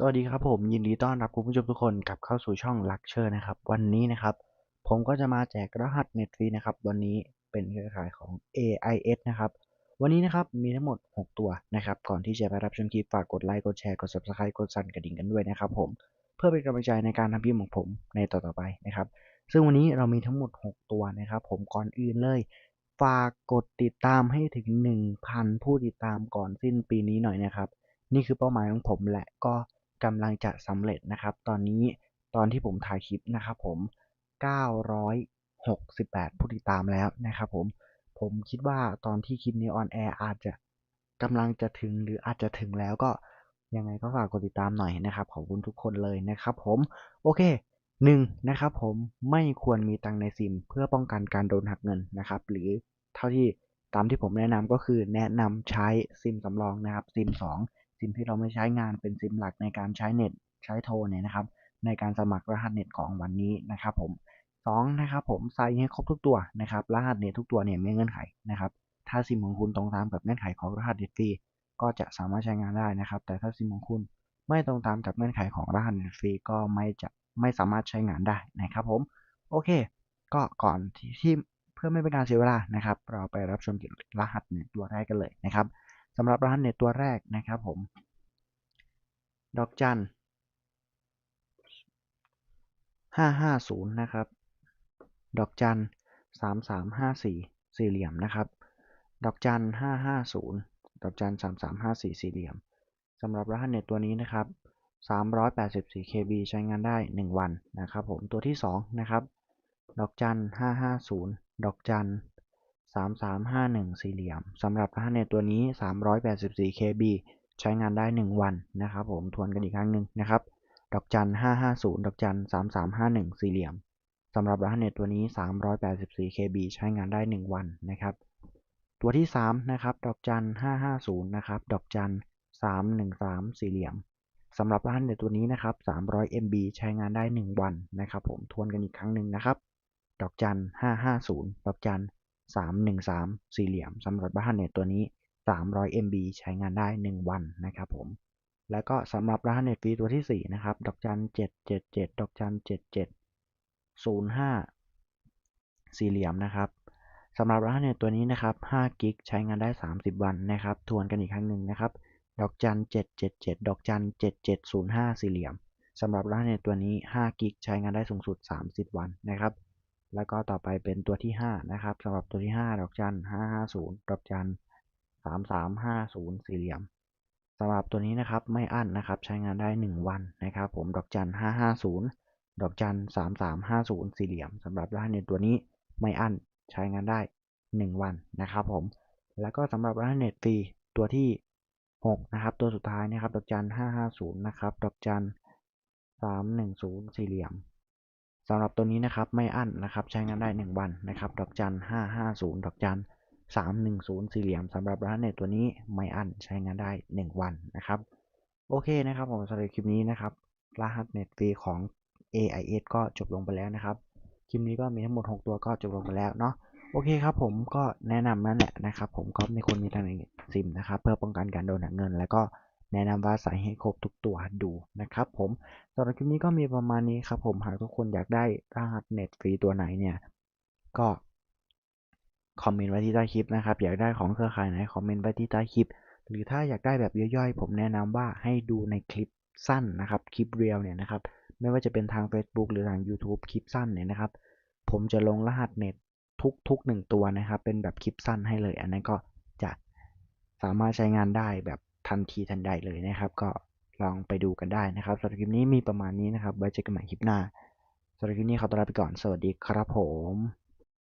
สวัสดีครับผมยินดีต้อนรับคุณผู้ชมทุกคนกลับเข้าสู่ช่องลักเชอร์นะครับ วันนี้นะครับ ผมก็จะมาแจกรหัสเน็ตฟรีนะครับ วันนี้เป็นเครือข่ายของ AIS นะครับ วันนี้นะครับมีทั้งหมด 6 ตัวนะครับ ก่อนที่จะไปรับชมคลิปฝากกดไลค์กดแชร์กด subscribe กดสั่นกระดิ่งกันด้วยนะครับผมเพื่อเป็นกำลังใจในการทำคลิปของผมในต่อๆไปนะครับ ซึ่งวันนี้เรามีทั้งหมด 6 ตัวนะครับ ผมก่อนอื่นเลยฝากกดติดตามให้ถึง 1,000 ผู้ติดตามก่อนสิ้นปีนี้หน่อยนะครับ นี่คือเป้าหมายของผมและก็ กำลังจะสำเร็จนะครับ ตอนนี้ตอนที่ผมถ่ายคลิปนะครับผม 968 ผู้ติดตามแล้วนะครับผม ผมคิดว่าตอนที่คลิปนี้ออนแอร์อาจจะกำลังจะถึงหรืออาจจะถึงแล้วก็ยังไงก็ฝากกดติดตามหน่อยนะครับ ขอบคุณทุกคนเลยนะครับผม โอเคหนึ่งนะครับผมไม่ควรมีตังในซิม เพื่อป้องกันการโดนหักเงินนะครับ หรือเท่าที่ตามที่ผมแนะนำก็คือแนะนำใช้ซิมสำรองนะครับซิม 2 ซิมที่เราไม่ใช้งานเป็นซิมหลักในการใช้เน็ตใช้โทรเนี่ยนะครับ ในการสมัครรหัสเน็ตของวันนี้นะครับ ผม2นะครับผมใส่ให้ครบทุกตัวนะครับ รหัสเน็ตทุกตัวเนี่ยมีเงื่อนไขนะครับ ถ้าซิมของคุณตรงตามกับเงื่อนไขของรหัสเน็ตฟรีก็จะสามารถใช้งานได้นะครับ แต่ถ้าซิมของคุณไม่ตรงตามกับเงื่อนไขของรหัสเน็ตฟรีก็ไม่จะไม่สามารถใช้งานได้นะครับ ผมโอเค ก็ก่อนที่ที่เพื่อไม่เป็นการเสียเวลานะครับ เราไปรับชมรหัสเน็ตตัวแรกกันเลยนะครับ สำหรับรหัสเน็ตตัวแรกนะครับผม ดอกจันห้าห้าศูนย์นะครับ ดอกจันสามสามห้าสี่สี่เหลี่ยมนะครับ ดอกจันห้าห้าศูนย์ดอกจันสามสามห้าสี่สี่เหลี่ยมสำหรับรหัสเน็ตตัวนี้นะครับ 384 KB ใช้งานได้ 1 วันนะครับผม ตัวที่ 2 นะครับ ดอกจัน 550 ดอกจัน 3351 สี่เหลี่ยมสำหรับรหัสเน็ตตัวนี้ 384 KB ใช้งานได้ 1 วันนะครับผมทวนกันอีกครั้งหนึ่งนะครับ ดอกจัน 550 ดอกจัน 3351 สี่เหลี่ยมสำหรับรหัสเน็ตตัวนี้ 384 KB ใช้งานได้ 1 วันนะครับ ตัวที่ 3 นะครับ ดอกจัน 550 นะครับ ดอกจัน 313 สี่เหลี่ยมสำหรับรหัสเน็ตตัวนี้นะครับ 300 MB ใช้งานได้ 1 วันนะครับ ผมทวนกันอีกครั้งหนึ่งนะครับ ดอกจัน 550 ดอกจัน 313 สี่เหลี่ยมสำหรับรหัสเน็ตตัวนี้ 300 MB ใช้งานได้ 1 วันนะครับผม แล้วก็สำหรับรหัสเน็ตฟรีตัวที่ 4 นะครับ ดอกจัน 777 ดอกจัน 77 05 สี่เหลี่ยมนะครับสำหรับรหัสเน็ตตัวนี้นะครับ5กิกใช้งานได้ 30 วันนะครับ ทวนกันอีกครั้งหนึ่งนะครับ ดอกจัน 777 ดอกจัน 7705 สี่เหลี่ยมสำหรับรหัสเน็ตตัวนี้5กิกใช้งานได้สูงสุด 30 วันนะครับ แล้วก็ต่อไปเป็นตัวที่ 5 นะครับสำหรับตัวที่ 5 ดอกจัน 550 ดอกจัน 3350 สี่เหลี่ยมสำหรับตัวนี้นะครับไม่อั้นนะครับ ใช้งานได้ 1 วันนะครับผมดอกจัน 550 ดอกจัน 3350 สี่เหลี่ยมสำหรับรหัสเน็ตตัวนี้ไม่อั้นใช้งานได้ 1 วันนะครับผมแล้วก็สำหรับรหัสเน็ตฟรีตัวที่ 6 นะครับ ตัวสุดท้ายนะครับ ดอกจัน 550 นะครับ ดอกจัน 310 สี่เหลี่ยม สำหรับตัวนี้นะครับไม่อั้นนะครับใช้งานได้ 1 วันนะครับดอกจัน 550 ดอกจัน 310 สี่เหลี่ยมสำหรับร้านเน็ตตัวนี้ไม่อั้นใช้งานได้ 1 วันนะครับโอเคนะครับผมสำหรับคลิปนี้นะครับรหัสเน็ตฟรีของ AIS ก็จบลงไปแล้วนะครับคลิปนี้ก็มีทั้งหมด 6 ตัวก็จบลงไปแล้วเนาะโอเคครับผมก็แนะนำนั่นแหละนะครับผมก็ไม่ควรมีทางในซิมนะครับเพื่อป้องกันการโดนหักเงินแล้วก็ แนะนำว่าใส่ให้ครบทุกตัวดูนะครับผมสำหรับคลิปนี้ก็มีประมาณนี้ครับผมหากทุกคนอยากได้รหัสเน็ตฟรีตัวไหนเนี่ยก็คอมเมนต์ไว้ที่ใต้คลิปนะครับ อยากได้ของเครือข่ายไหนคอมเมนต์ไว้ที่ใต้คลิป หรือถ้าอยากได้แบบย่อยๆ ผมแนะนำว่าให้ดูในคลิปสั้นนะครับ คลิปเรียลเนี่ยนะครับ ไม่ว่าจะเป็นทาง Facebook หรือทาง YouTube คลิปสั้นเนี่ยนะครับ ผมจะลงรหัสเน็ตทุกๆหนึ่งตัวนะครับ เป็นแบบคลิปสั้นให้เลย อันนั้นก็จะสามารถใช้งานได้แบบ ทันทีทันใดเลยนะครับ ก็ลองไปดูกันได้นะครับสำหรับคลิปนี้มีประมาณนี้นะครับไว้เจอกันใหม่คลิปหน้าสำหรับคลิปนี้ขอตัวลาไปก่อนสวัสดีครับผม